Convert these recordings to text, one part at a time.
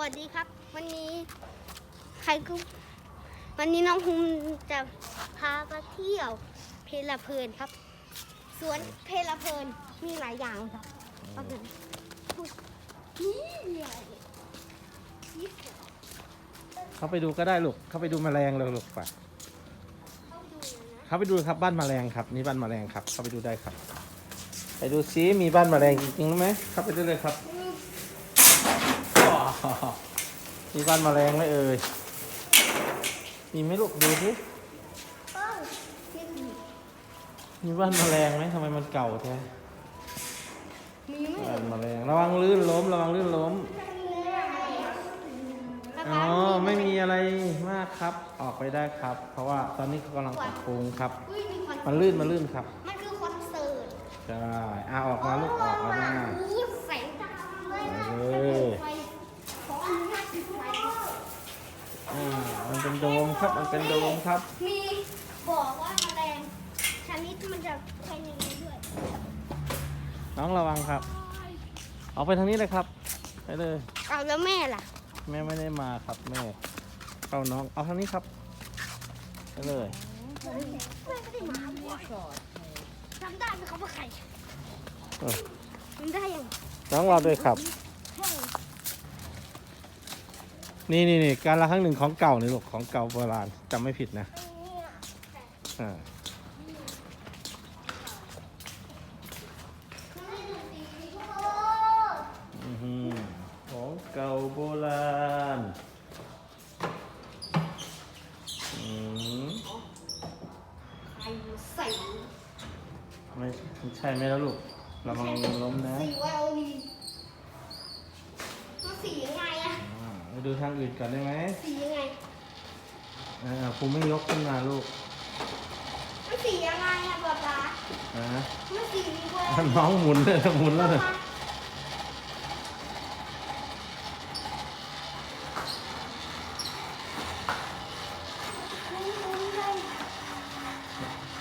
วัสดีครับ วันนี้ใครก็วันนี้น้องภูมิจะพาไปเที่ยวเพลเพลินครับ สวนเพลเพลินมีหลายอย่างครับก็คือนี่อะไรนี่เข้าไปดูก็ได้ลูก เข้าไปดูแมลงเลยลูกไปเข้าดูนะเข้าไปดูครับบ้านแมลงครับนี่บ้านแมลงครับ เข้าไปดูได้ครับ ไปดูซิมีบ้านแมลงจริงๆหรือไหมเข้าไปดูเลยครับว้าว มีบ้านแมลงไหมเอ่ย มีไหมลูกดูสิเอ้านี่มีมีบ้านแมลงไหมทำไมมันเก่าแท้มีไหมบ้านแมลงระวังลื่นล้มระวังลื่นล้ม อ๋อ ไม่มีอะไรมากครับ ออกไปได้ครับ เพราะว่าตอนนี้เขากำลังปรับปรุงครับอุ้ยมีคอนมันลื่นมันลื่นครับมันคือคอนเสิร์ตใช่อะออกมาลูกออกมาหน้าโอ้โหแสงจังเลยนะ เออ ไฟขออนุญาตปิดไฟ อ่ามันเป็น โดมครับมันเป็นโดมครับ มีบอกว่าแมลงชนิดมันจะเป็นอย่างนี้ด้วยน้องระวังครับออกไปทางนี้เลยครับไปเลยเอาแล้วแม่ล่ะ แม่ไม่ได้มาครับแม่เข้าน้องเอาทางนี้ครับไปเลยแม่ไม่ได้มาด้วยจำได้ไหมครับว่าใครเออจำได้ยังน้องรอด้วยครับ ใช่ นี่นี่นี่การละครั้งหนึ่งของเก่านี่ลูกของเก่าโบราณจำไม่ผิดนะอ่าอือหือของเก่าโบราณอืมใครใส่ไม่ไม่ใช่ไหมแล้วลูกระวังล้มนะสีไวโอลินมันสียังไงอะอ่าไป ดูทางอื่นก่อนได้ไหมสียังไงอ่าครูไม่ยกขึ้นมาลูกมันสียังไงอะป๊าป๊านะมันสีไวโออะลินน้องหมุนเลยหมุนแล้วเนี่ย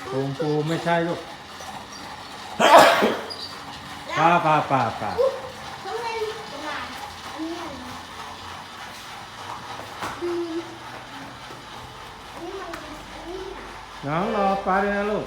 ภูมิภูมิไม่ใช่ลูกป้าป้าป้าป้าเขาเลยประมาณอันนี้อะไรนะอืมอั น้องรอปลาด้วยนะลูก